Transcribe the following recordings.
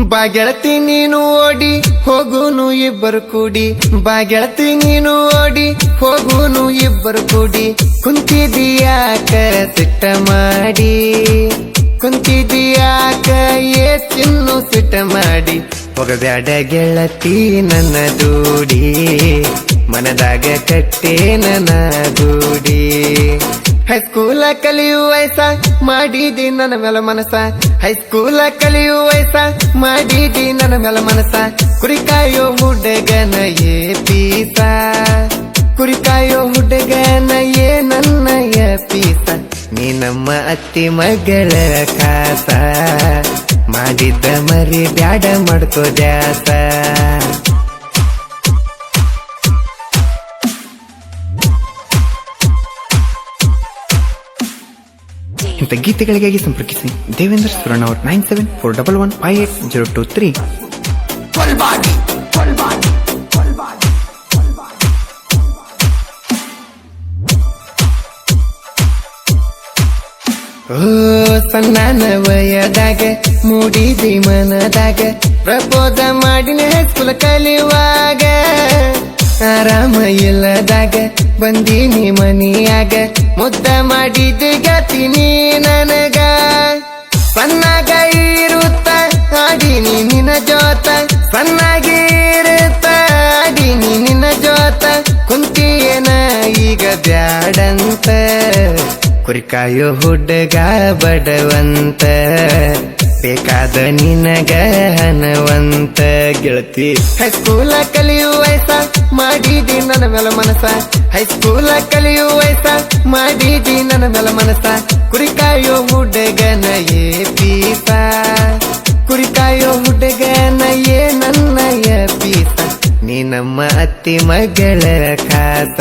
ಬಾ ಗೆಳತಿ ನೀನು ಓಡಿ ಹೋಗುನು ಇಬ್ಬರು ಕೂಡಿ. ಬಾಗೆಳತಿ ನೀನು ಓಡಿ ಹೋಗುನು ಇಬ್ಬರು ಕೂಡಿ. ಕುಂತಿದೀಯಾಕ ಸಿಟ್ಟ ಮಾಡಿ. ಕುಂತಿದೀಯಾಕ ಏ ತಿನ್ನು ಸಿಟ್ಟ ಮಾಡಿ. ಹೋಗಬ್ಯಾಡ ಗೆಳತಿ ನನ್ನ ದೂಡಿ. ಮನದಾಗ ಕಟ್ಟೆ ನನ್ನ ದೂಡಿ. ಹೈಸ್ಕೂಲ ಕಲಿಯು ವಯಸ್ಸ, ಮಾಡಿದಿ ನನ್ನ ಮೇಲೆ ಮನಸ ಹೈಸ್ಕೂಲ ಕಲಿಯು ವಯಸ್ಸ, ಮಾಡಿದಿ ನನ್ನ ಮೇಲೆ ಮನಸ ಕುರಿಕಾಯೋ ಹುಡುಗನ ಏ ಪೀಸ ಕುರಿಕಾಯೋ ಹುಡುಗನ ಏ ನನ್ನ ಪೀಸ ನೀ ನಮ್ಮ ಅತ್ತಿ ಮಗಳ ಕಾಸ. ಮಾಡಿದ್ದ ಮರಿ ಬ್ಯಾಡ ಮಾಡ್ಕೋ ದ್ಯಾಸ. ಇಂಥ ಗೀತೆಗಳಿಗಾಗಿ ಸಂಪರ್ಕಿಸಿ. ದೇವೇಂದ್ರ ಸುರಣ್ಣ ಅವರು nine seven four double one five eight zero two three ಸಣ್ಣದಾಗ ಸಣ್ಣ ವಯದಾಗ, ಮೂಡಿದಿ ಮನದಾಗ ಪ್ರಪೋದ ಮಾಡಿನ ಸ್ಕೂಲ್ ಕಲಿಯುವಾಗ. ಆರಾಮ ಇಲ್ಲದಾಗ ಬಂದೀನಿ ಮನಿಯಾಗ, ಮುದ್ದ ಮಾಡಿದ ಗತಿನಿ ನನಗ. ಸಣ್ಣಾಗ ಇರುತ್ತ, ಆಡಿನಿ ನಿನ್ನ ಜೋತ. ಸಣ್ಣಾಗಿ ಇರುತ್ತ, ಆಡಿನಿ ನಿನ್ನ ಜೋತ. ಕುಂತಿಯೇನ ಈಗ ಬ್ಯಾಡಂತ. ಕುರಿಕಾಯೋ ಹುಡುಗ ಬಡವಂತ. ಬೇಕಾದ ನಿನಗ ಹನವಂತ ಗೆಳತಿ. ಹೈಸ್ಕೂಲ ಕಲಿಯುವ ವಯಸ್ಸ, ಮಾಡಿದಿ ನನ್ನ ಮೇಲ ಮನಸ ಹೈಸ್ಕೂಲ ಕಲಿಯುವ ವಯಸ್ಸ, ಮಾಡಿದಿ ನನ್ನ ಮೇಲ ಮನಸ ಕುರಿಕಾಯೋ ಹುಡುಗನ ಏ ಪೀಸ. ಕುರಿಕಾಯೋ ಹುಡುಗನ ಏ ನನ್ನ ಪೀಸ. ನೀ ನಮ್ಮ ಅತ್ತಿ ಮಗಳ ಖಾಸ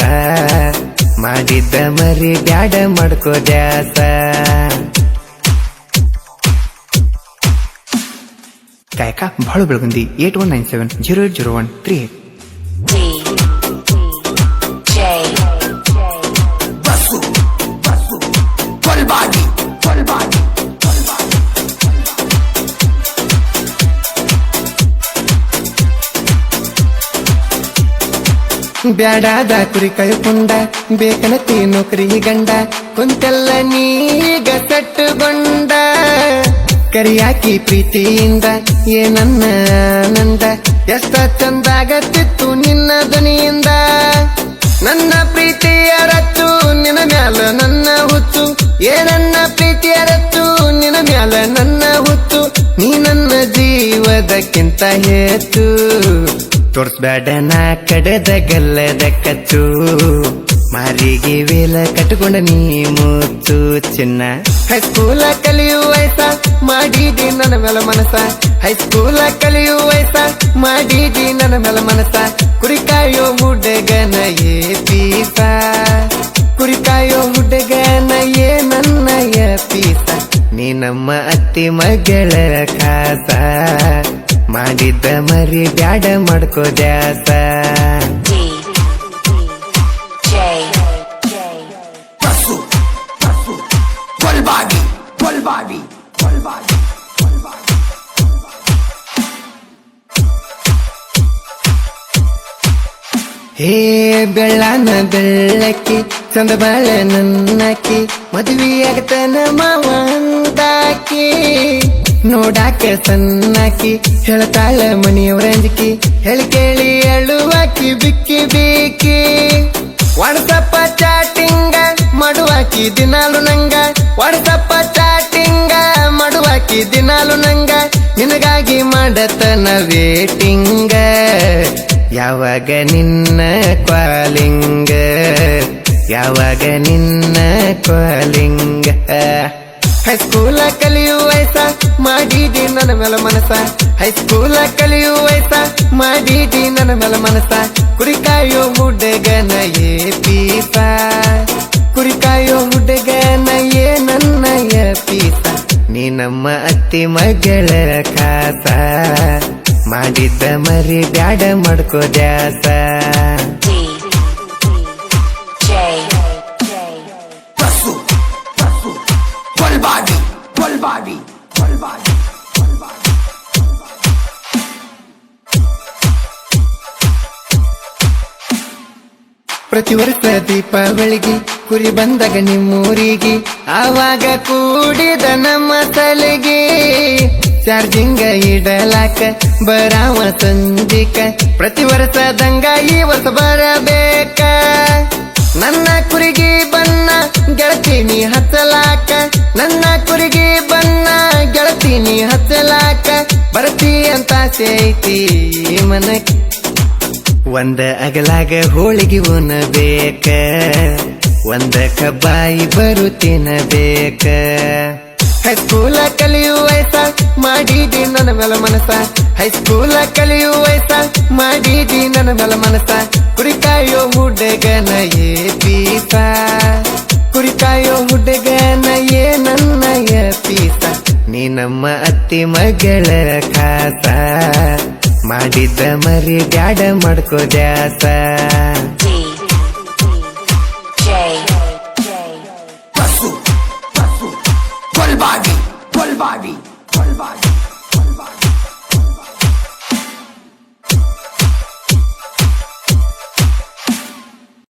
ಮಾಡಿದ್ದ ಮರಿ ಬ್ಯಾಡ ಮಾಡ್ಕೋ ದ್ಯಾಸ. ಕಾಯಕ ಬಾಳು Belagundi eight one nine seven zero eight zero one three eight D J ಬ್ಯಾಡಾದ ಕುರಿ ಕಳ್ಕೊಂಡ ಬೇಕನತಿ ನೌಕರಿ ಗಂಡ ಕುಂತೆಲ್ಲ ನೀಗ ಸಟ್ಟುಗೊಂಡ ಕರಿಯಾಕಿ ಪ್ರೀತಿಯಿಂದ ಏನನ್ನ ನಂದ? ಎಷ್ಟ ಚಂದಾಗತ್ತಿತ್ತು ನಿನ್ನ ಧ್ವನಿಯಿಂದ? ನನ್ನ ಪ್ರೀತಿಯ ರಚ್ಚು ನಿನ್ನ ಮ್ಯಾಲ ನನ್ನ ಹುಚ್ಚು. ಏನನ್ನ ಪ್ರೀತಿಯ ರಚ್ಚು ನಿನ್ನ ಮ್ಯಾಲ ನನ್ನ ಹುಚ್ಚು. ನೀ ನನ್ನ ಜೀವದಕ್ಕಿಂತ ಹೆಚ್ಚು. ತೋರ್ಸ್ಬೇಡ ನಾ ಕಡೆದ ಗಲ್ಲದ ಕಚ್ಚು. ಮಾರಿಗೆ ವೇಲ ಕಟ್ಕೊಂಡ ನೀ ಮುತ್ತು ಚಿನ್ನ. ಹೈಸ್ಕೂಲ ಕಲಿಯುವ ಮಾಡಿದಿ ನನ್ನ ಮೇಲ ಮನಸ ಹೈಸ್ಕೂಲ ಕಲಿಯುವ ಮಾಡಿದಿ ನನ್ನ ಮೇಲ ಮನಸ ಕುರಿಕಾಯೋ ಹುಡುಗನ ಏ ಪೀಸ. ಕುರಿಕಾಯೋ ಹುಡುಗನ ಏ ನನ್ನ ಪೀಸ. ನೀ ನಮ್ಮ ಅತ್ತಿ ಮಗಳ ಖಾಸ ಮಾಡಿದ್ದ ಮರಿ ಬ್ಯಾಡ ಮಾಡ್ಕೋ ದ್ಯಾಸ. ಹೇ ಬೆಳ್ಳನ ಬೆಳ್ಳಕ್ಕಿ ಚಂದ ಬಾಳ ನನ್ನಕ್ಕಿ, ಮದುವೆಯಾಗತನ ಮಾವ ಅಂದಾಕಿ ನೋಡಾಕ ಸಣ್ಣಾಕಿ ಹೇಳ್ತಾಳ ಮನೆಯವರಂಜಿಕಿ ಹೇಳಿ ಕೇಳಿ ಅಳುವಾಕಿ, ಬಿಕ್ಕಿ ಬೇಕಿ. ವಾಟ್ಸಪ್ಪ ಚಾಟಿಂಗ ಮಾಡುವಾಕಿ ದಿನಾಲು ನಂಗ ವಾಟ್ಸಪ್ಪ ಚಾಟಿಂಗ ಮಡುವಾಕಿ ದಿನಾಲು ನಂಗ ನಿನಗಾಗಿ ಮಾಡತನ ವೇಟಿಂಗ ಯಾವಾಗ ನಿನ್ನ ಕ್ವಾಲಿಂಗ ಯಾವಾಗ ನಿನ್ನ ಕ್ವಾಲಿಂಗ ಹೈಸ್ಕೂಲ ಕಲಿಯುವ ಮಾಡಿದಿ ನನ್ನ ಮೇಲೆ ಮನಸ ಹೈಸ್ಕೂಲ ಕಲಿಯುವ ಮಾಡಿದಿ ನನ್ನ ಮೇಲೆ ಮನಸ ಕುರಿಕಾಯೋ ಮುಡ್ಡಗನ ಏ ಪೀಸ. ಕುರಿಕಾಯೋ ಹುಡುಗನ ಏ ನನ್ನಯ ಪೀಸ ನೀ ನಮ್ಮ ಅತ್ತಿ ಮಗಳ ಕಾತ. ಮಾಡಿದ್ದ ಮರಿ ಬ್ಯಾಡ ಮಾಡ್ಕೋ ದ್ಯಾಸ. D J ಪ್ರತಿ ವರ್ಷ ದೀಪಾವಳಿಗೆ ಕುರಿ ಬಂದಾಗ ನಿಮ್ಮೂರಿಗೆ, ಆವಾಗ ಕೂಡಿದ ನಮ್ಮ ತಲೆಗೆ. ಚಾರ್ಜಿಂಗ ಇಡಲಾಕ ಬರಾವ ತಂದಿಕ, ಪ್ರತಿ ವರ್ಷ ಈ ವರ್ಷ ಬರಬೇಕ. ನನ್ನ ಕುರಿಗೆ ಬನ್ನ ಗೆಳತೀನಿ ಹಚ್ಚಲಾಕ. ನನ್ನ ಕುರಿಗೆ ಬನ್ನ ಗೆಳತೀನಿ ಹಚ್ಚಲಾಕ. ಬರ್ತಿ ಅಂತ ಐತಿ ಮನಕ್ಕೆ ಒಂದ ಅಗಲಾಗ ಹೋಳಿಗೆ ಉಣಬೇಕ, ಒಂದ ಕಬ್ಬಾಯಿ ಬರು ತಿನ್ನಬೇಕ. ಹೈಸ್ಕೂಲ ಕಲಿಯುವ ವಯಸ್ಸ, ಮಾಡಿದಿ ನನ್ನ ಮೇಲೆ ಮನಸ ಹೈಸ್ಕೂಲ ಕಲಿಯುವ ವಯಸ್ಸ, ಮಾಡಿದಿ ನನ್ನ ಮೇಲೆ ಮನಸ ಕುರಿಕಾಯೋ ಹುಡುಗನ ಏ ಪೀಸ ಕುರಿಕಾಯೋ ಹುಡುಗನ ಏ ನನ್ನಯ ಪೀಸ. ನೀ ನಮ್ಮ ಅತ್ತಿ ಮಗಳ ಖಾಸ. ಮಾಡಿದ್ದ ಮರಿ ಬ್ಯಾಡ ಮಾಡ್ಕೋ ದ್ಯಾಸ. ಬಾಡಿ ಪಸು ಕೊಲ್ಬಾವಿ ಕೊಲ್ಬಾವಿ ಕೊಲ್ಬಾವಿ